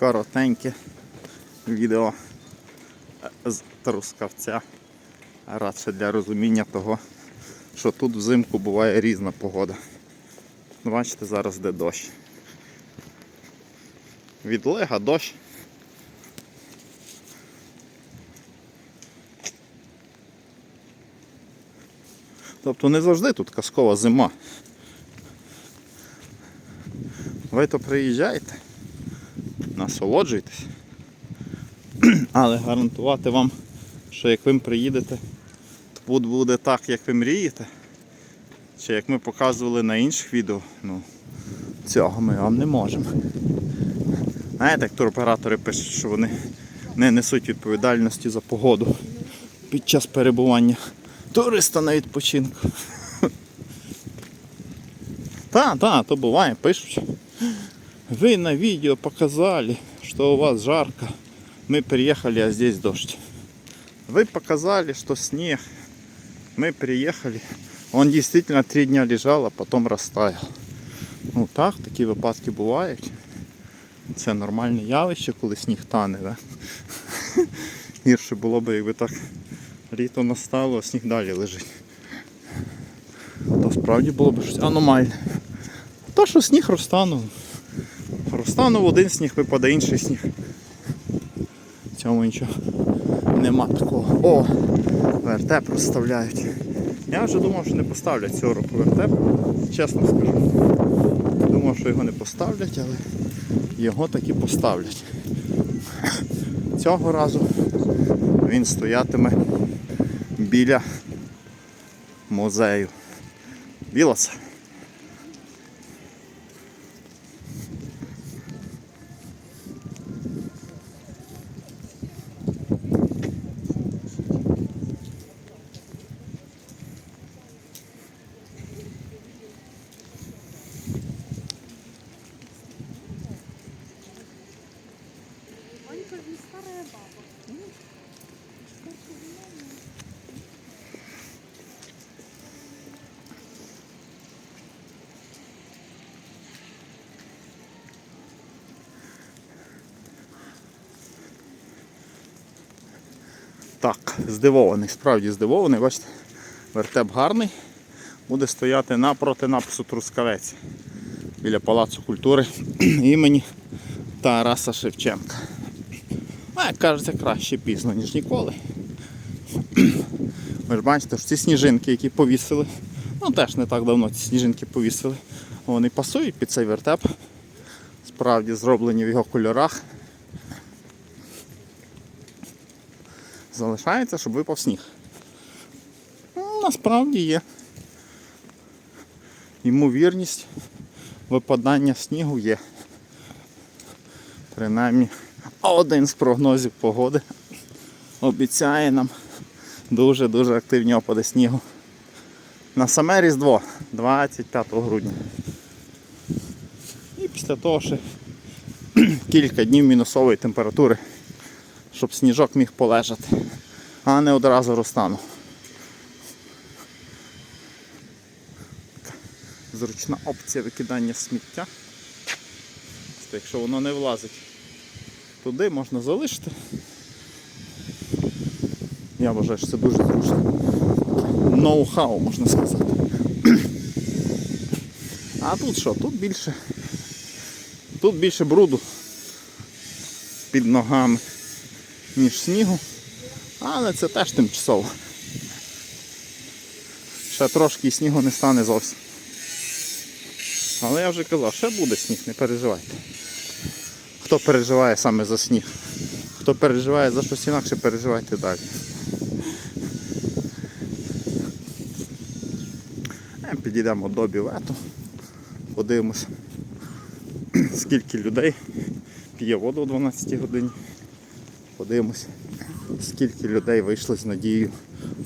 коротеньке відео з Трускавця. Радше для розуміння того, що тут взимку буває різна погода. Ну, Бачите, зараз де дощ. Відлега, дощ. Тобто не завжди тут казкова зима. Ви то приїжджаєте, насолоджуйтесь. Але гарантувати вам, що як ви приїдете, тут буде так, як ви мрієте. Чи як ми показували на інших відео, ну цього ми вам не можемо. Знаєте, як туроператори пишуть, що вони не несуть відповідальності за погоду під час перебування туриста на відпочинку. Так, так, то буває, пишуть. Вы на видео показали, что у вас жарко. Мы приехали, а здесь дождь. Вы показали, что снег. Мы приехали. Он действительно три дня лежал, а потом растаял. Ну так, такі випадки бувають. Це нормальне явище, коли сніг тане. Да? Гірше було б, якби так літо настало, а сніг далі лежить. То справді було б щось аномальне. То, що сніг розтанув. Розтанув один сніг, випаде інший сніг. В цьому нічого нема такого. О! Вертеп розставляють. Я вже думав, що не поставлять цього року вертеп, чесно скажу. Думав, що його не поставлять, але його таки поставлять. Цього разу він стоятиме біля музею. Білоса. Так, здивований, справді здивований, бачите, вертеп гарний. Буде стояти напроти напису Трускавець біля Палацу культури імені Тараса Шевченка. А як кажеться, краще пізно, ніж ніколи. Ви ж бачите, що ці сніжинки, які повісили, ну теж не так давно ці сніжинки повісили, вони пасують під цей вертеп. Справді зроблені в його кольорах. Залишається, щоб випав сніг. Ну, Насправді є. Ймовірність випадання снігу є. Принаймні один з прогнозів погоди обіцяє нам дуже-дуже активні опади снігу. На саме Різдво 25 грудня. І після того ще кілька днів мінусової температури щоб сніжок міг полежати, а не одразу розтану. Зручна опція викидання сміття. Тобто, Якщо воно не влазить туди, можна залишити. Я вважаю, що це дуже зручно. Ноу-хау, можна сказати. А тут що? Тут більше. Тут більше бруду під ногами ніж снігу, але це теж тимчасово. Ще трошки і снігу не стане зовсім. Але я вже казав, ще буде сніг, не переживайте. Хто переживає саме за сніг, хто переживає за щось інакше, переживайте далі. Е, Підійдемо до бівету, подивимося, скільки людей п'є воду о 12 годині. Подивимось, скільки людей вийшло з надією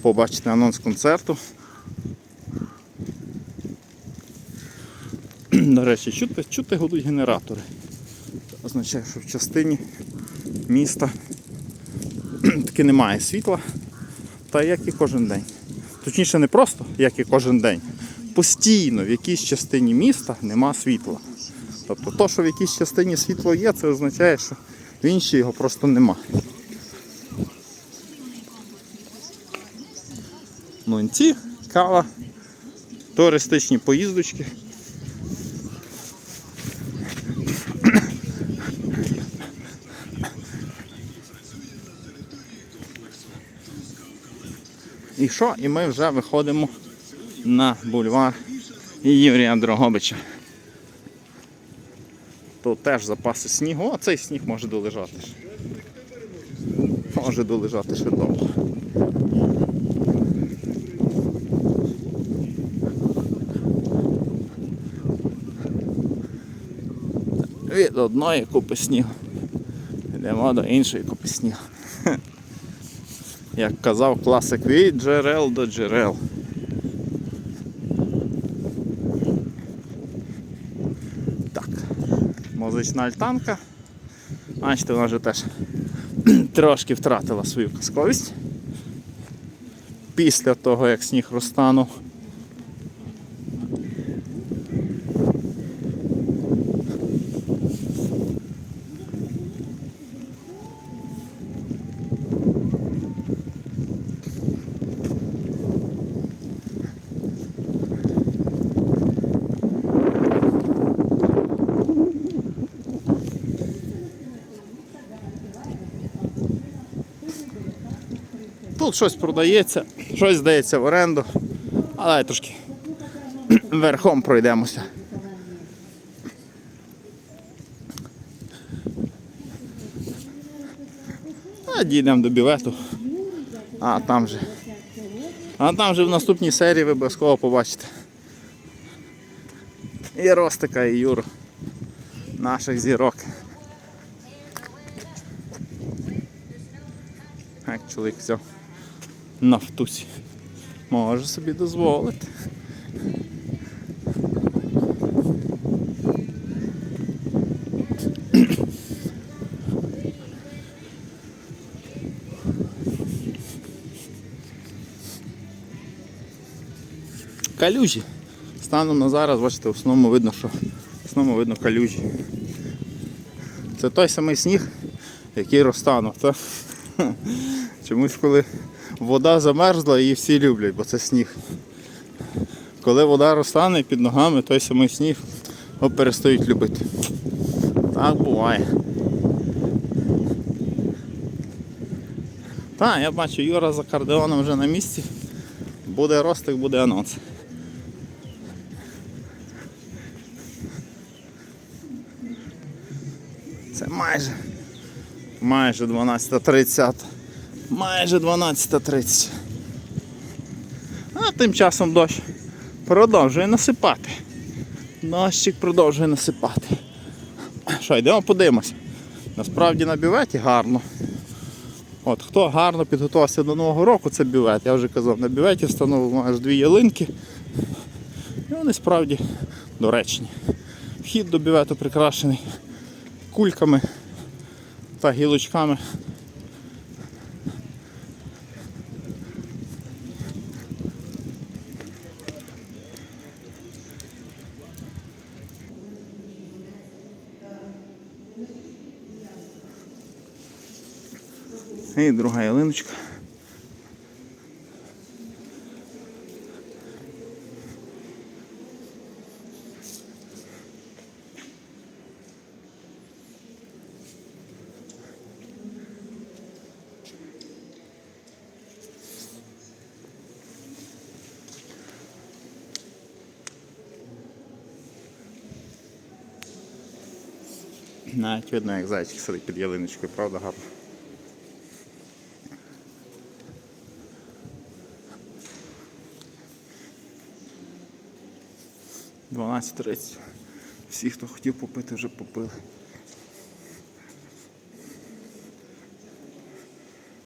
побачити анонс концерту. До речі, чути, чути гудуть генератори. Це означає, що в частині міста таки немає світла, та як і кожен день. Точніше, не просто як і кожен день. Постійно в якійсь частині міста нема світла. Тобто то, що в якійсь частині світло є, це означає, що в іншій його просто нема. Млинці, кава, туристичні поїздочки. І що? І ми вже виходимо на бульвар Юрія Дрогобича. Тут теж запаси снігу, а цей сніг може долежати. Може долежати ще довго. Від одної купи снігу. Йдемо до іншої купи снігу. Як казав класик, від джерел до джерел. Музична альтанка. Бачите, вона вже теж трошки втратила свою казковість. Після того, як сніг розтанув. Тут щось продається, щось здається в оренду. Але трошки верхом пройдемося. А дійдемо до бівету. А там же. А там же в наступній серії ви обов'язково побачите. І Ростика, і Юру. Наших зірок. Як чоловік взяв нафтусі. Може собі дозволити. Калюжі. Станом на зараз, бачите, в основному видно, що в основному видно калюжі. Це той самий сніг, який розтанув. Та? Чомусь коли вода замерзла, її всі люблять, бо це сніг. Коли вода розтане під ногами, той самий сніг його перестають любити. Так буває. Так, я бачу, Юра за кардеоном вже на місці. Буде ростик, буде анонс. Це майже майже 12.30. Майже 12.30. А тим часом дощ продовжує насипати. Дощик продовжує насипати. Що, йдемо подивимось. Насправді на бюветі гарно. От, Хто гарно підготувався до Нового року, це бювет. Я вже казав, на бюветі встановлено аж дві ялинки. І вони справді доречні. Вхід до бювету прикрашений кульками та гілочками. І друга ялиночка. Навіть видно, як зайчик сидить під ялиночкою, правда гарно. Дванадцять тридцять. Всі, хто хотів попити, вже попили.